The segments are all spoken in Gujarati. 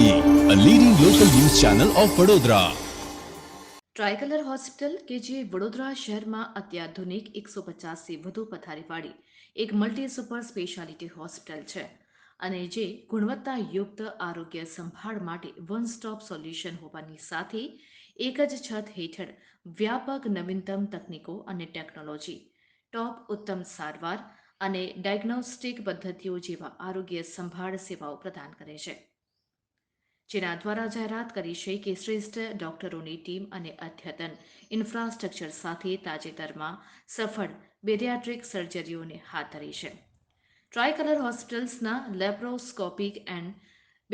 TV a leading local news channel of Vadodara tricolour hospital કે જે વડોદરા શહેરમાં અત્યાધુનિક એકસો પચાસથી વધુ પથારીવાળી એક મલ્ટી સુપર સ્પેશિયાલિટી હોસ્પિટલ છે અને જે ગુણવત્તાયુક્ત આરોગ્ય સંભાળ માટે વન સ્ટોપ સોલ્યુશન હોવાની સાથે એક જ છત હેઠળ વ્યાપક નવીનતમ તકનીકો અને ટેકનોલોજી ટોપ ઉત્તમ સારવાર અને ડાયગ્નોસ્ટિક પદ્ધતિઓ જેવા આરોગ્ય સંભાળ સેવાઓ પ્રદાન કરે છે જેના દ્વારા જાહેરાત કરી છે કે શ્રેષ્ઠ ડોક્ટરોની ટીમ અને અદ્યતન ઇન્ફ્રાસ્ટ્રક્ચર સાથે તાજેતરમાં સફળ બેરિયાટ્રિક સર્જરીઓને હાથ ધરી છે ટ્રાયકલર હોસ્પિટલ્સના laparoscopic and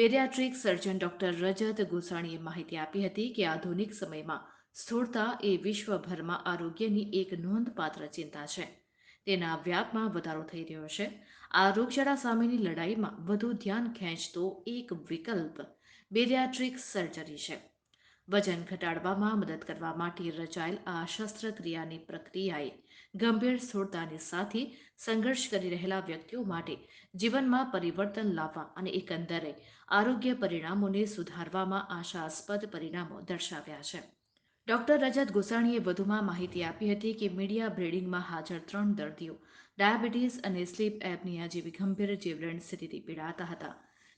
bariatric surgeon doctor Rajat ગોસાણીએ માહિતી આપી હતી કે આધુનિક સમયમાં સ્થૂળતા એ વિશ્વભરમાં આરોગ્યની એક નોંધપાત્ર ચિંતા છે તેના વ્યાપમાં વધારો થઈ રહ્યો છે આ રોગચાળા સામેની લડાઈમાં વધુ ધ્યાન ખેંચતો એક વિકલ્પ બેરિયાટ્રિક સર્જરી છે વજન ઘટાડવામાં મદદ કરવા માટે રચાયેલ આ શસ્ત્રક્રિયાની પ્રક્રિયાએ ગંભીર સ્થૂળતાની સાથે સંઘર્ષ કરી રહેલા વ્યક્તિઓ માટે જીવનમાં પરિવર્તન લાવવા અને એકંદરે આરોગ્ય પરિણામોને સુધારવામાં આશાસ્પદ પરિણામો દર્શાવ્યા છે ડોક્ટર રજત ગોસાણીએ વધુમાં માહિતી આપી હતી કે મીડિયા બ્રેડિંગમાં હાજર ત્રણ દર્દીઓ ડાયાબિટીસ અને સ્લીપ એપનિયા જેવી ગંભીર જીવલેણ સ્થિતિથી પીડાતા હતા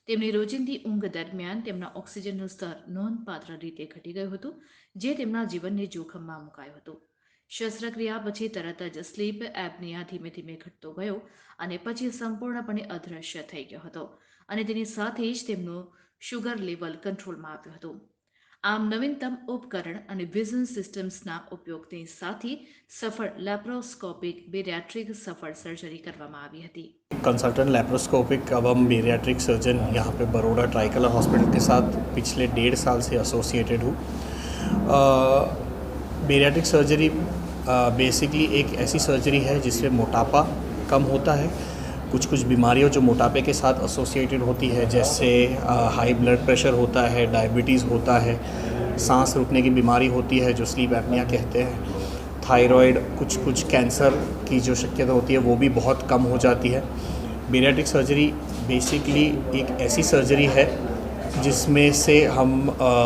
તેમની રોજિંદી ઊંઘ દરમિયાન તેમના ઓક્સિજનનું સ્તર નોંધપાત્ર રીતે ઘટી ગયું હતું જે તેમના જીવનને જોખમમાં મુકાયું હતું શસ્ત્રક્રિયા પછી તરત જ સ્લીપ એપનિયા ધીમે ધીમે ઘટતો ગયો અને પછી સંપૂર્ણપણે અદ્રશ્ય થઈ ગયો હતો અને તેની સાથે જ તેમનું શુગર લેવલ કંટ્રોલમાં આવ્યું હતું આમ નવીનતમ ઉપકરણ અને વિઝન સિસ્ટમ્સના ઉપયોગની સાથે સફળ લેપ્રોસ્કોપિક બેરિયાટ્રિક સફળ સર્જરી કરવામાં આવી હતી कंसल्टेंट लेप्रोस्कोपिक अब हम बेरियाट्रिक सर्जन यहाँ पे बड़ोड़ा ट्राइकलर हॉस्पिटल के साथ पिछले डेढ़ साल से एसोसिएटेड हूँ बेरियाट्रिक सर्जरी बेसिकली एक ऐसी सर्जरी है जिसमें मोटापा कम होता है कुछ कुछ बीमारियों जो मोटापे के साथ एसोसिएटेड होती है जैसे हाई ब्लड प्रेशर होता है डायबिटीज़ होता है सांस रुकने की बीमारी होती है जो स्लीप एपनिया कहते हैं थायराइड कुछ कुछ कैंसर की जो शक्यता होती है वो भी बहुत कम हो जाती है बेरियाटिक सर्जरी बेसिकली एक ऐसी सर्जरी है जिसमें से हम आ,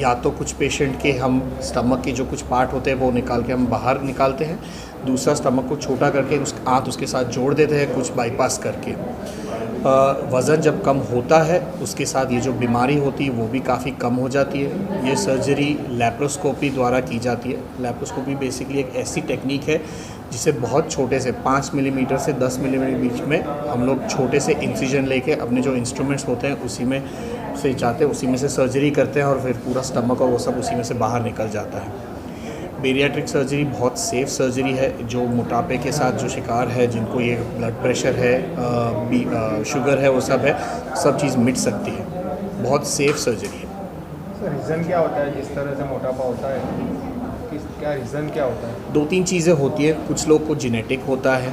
या तो कुछ पेशेंट के हम स्टमक के जो कुछ पार्ट होते हैं वो निकाल के हम बाहर निकालते हैं दूसरा स्टमक को छोटा करके उस आँत उसके साथ जोड़ देते हैं कुछ बाईपास करके वज़न जब कम होता है उसके साथ ये जो बीमारी होती है वो भी काफ़ी कम हो जाती है ये सर्जरी लेप्रोस्कोपी द्वारा की जाती है लेप्रोस्कोपी बेसिकली एक ऐसी टेक्निक है जिसे बहुत छोटे से पाँच मिलीमीटर से दस मिलीमीटर बीच में हम लोग छोटे से इंसिजन लेके अपने जो इंस्ट्रूमेंट्स होते हैं उसी में से जाते हैं उसी में से सर्जरी करते हैं और फिर पूरा स्टमक और वो सब उसी में से बाहर निकल जाता है बेरियाट्रिक सर्जरी बहुत सेफ़ सर्जरी है जो मोटापे के साथ जो शिकार है जिनको ये ब्लड प्रेशर है बी शुगर है वो सब है सब चीज़ मिट सकती है बहुत सेफ़ सर्जरी है रीज़न क्या होता है जिस तरह से मोटापा होता है किस क्या रीज़न क्या होता है दो तीन चीज़ें होती है कुछ लोग को जेनेटिक होता है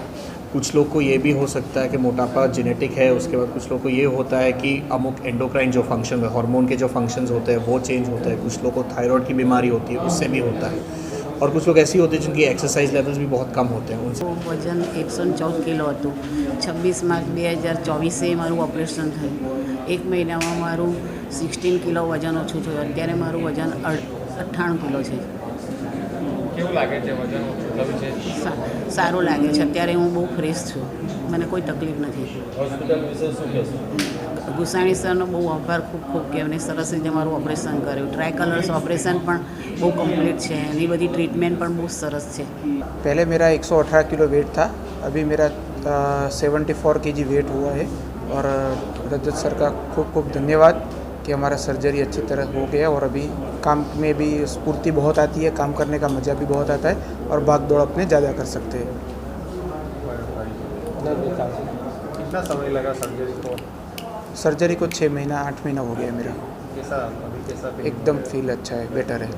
कुछ लोग को ये भी हो सकता है कि मोटापा जेनेटिक है उसके बाद कुछ लोग को ये होता है कि अमुक एंडोक्राइन जो फंक्शन है हार्मोन के जो फंक्शंस होते हैं वो चेंज होता है कुछ लोग को थायराइड की बीमारी होती है उससे भी होता है और कुछ लोग ऐसे होते हैं जिनकी एक्सरसाइज लेवल्स भी बहुत कम होते हैं उनसे વજન એકસો ચૌદ किलो હતું છવ્વીસ માર્ચ બે હજાર ચોવીસે મારું ઓપરેશન થયું એક મહિનામાં મારું સિક્સટીન કિલો વજન ઓછું થયું અત્યારે મારું વજન અઠ્ઠાણું કિલો છે કેવું લાગે છે વજન સારું લાગે છે અત્યારે હું બહુ ફ્રેશ છું મને કોઈ તકલીફ નથી ગુસાણી સરનો બહુ આભાર ખૂબ ખૂબ કે એમને સરસ રીતે મારું ઓપરેશન કર્યું ટ્રાય કલર્સ ઓપરેશન પણ બહુ કમ્પ્લીટ છે એની બધી ટ્રીટમેન્ટ પણ બહુ સરસ છે પહેલે મેરા એકસો અઠાર કિલો વેટ થા અભી મેરા seventy four KG weight weight हुआ ઓર રજત रजत सर ખૂબ खूब खूब धन्यवाद कि हमारा सर्जरी अच्छी तरह हो गया और काम में भी स्फूर्ति बहुत आती है काम करने का मज़ा भी बहुत आता है और भाग दौड़ अपने ज़्यादा कर सकते हैं कितना समय लगा सर्जरी को सर्जरी को छः महीना आठ महीना हो गया मेरा एकदम फील अच्छा है बेटर है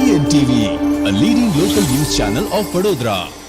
DNTV, a leading local news channel of